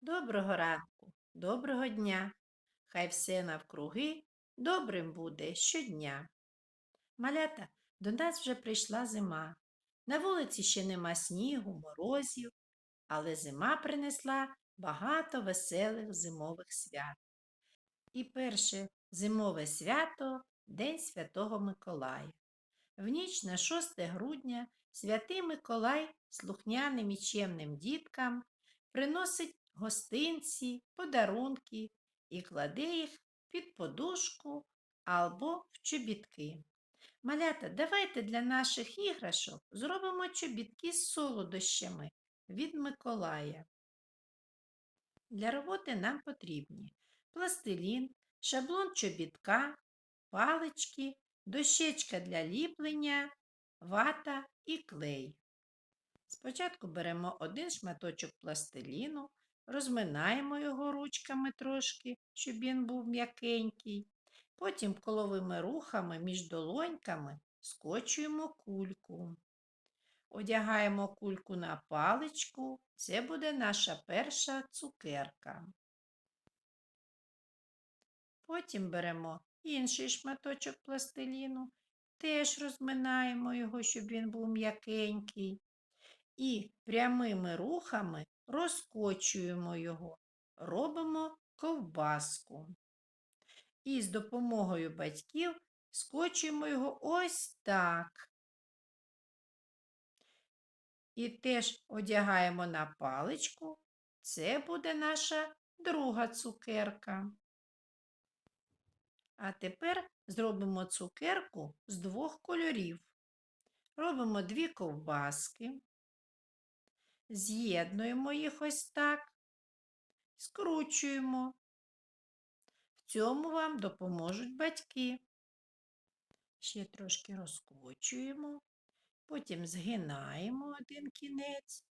Доброго ранку, доброго дня. Хай все навкруги добрим буде щодня. Малята, до нас вже прийшла зима. На вулиці ще нема снігу, морозів, але зима принесла багато веселих зимових свят. І перше зимове свято День Святого Миколая. В ніч на 6 грудня святий Миколай слухняним і чемним діткам приносить гостинці, подарунки і кладе їх під подушку або в чобітки. Малята, давайте для наших іграшок зробимо чобітки з солодощами від Миколая. Для роботи нам потрібні пластилін, шаблон чобітка, палички, дощечка для ліплення, вата і клей. Спочатку беремо один шматочок пластиліну, розминаємо його ручками трошки, щоб він був м'якенький. Потім коловими рухами між долоньками скочуємо кульку. Одягаємо кульку на паличку. Це буде наша перша цукерка. Потім беремо інший шматочок пластиліну, теж розминаємо його, щоб він був м'якенький. І прямими рухами розкочуємо його, робимо ковбаску. І з допомогою батьків скочуємо його ось так. І теж одягаємо на паличку. Це буде наша друга цукерка. А тепер зробимо цукерку з двох кольорів. Робимо дві ковбаски, з'єднуємо їх ось так, скручуємо. В цьому вам допоможуть батьки. Ще трошки розкочуємо, потім згинаємо один кінець.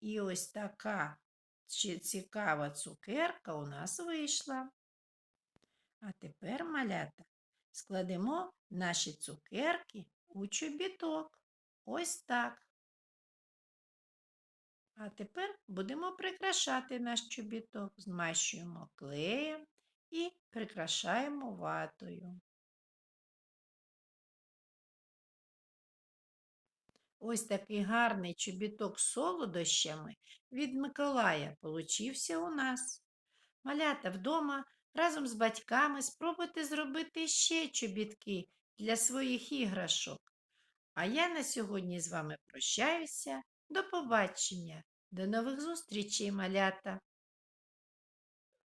І ось така цікава цукерка у нас вийшла. А тепер, малята, складемо наші цукерки у чобіток. Ось так. А тепер будемо прикрашати наш чобіток. Змащуємо клеєм і прикрашаємо ватою. Ось такий гарний чобіток з солодощами від Миколая получився у нас. Малята вдома разом з батьками спробуйте зробити ще чобітки для своїх іграшок. А я на сьогодні з вами прощаюся. До побачення, до нових зустрічей, малята!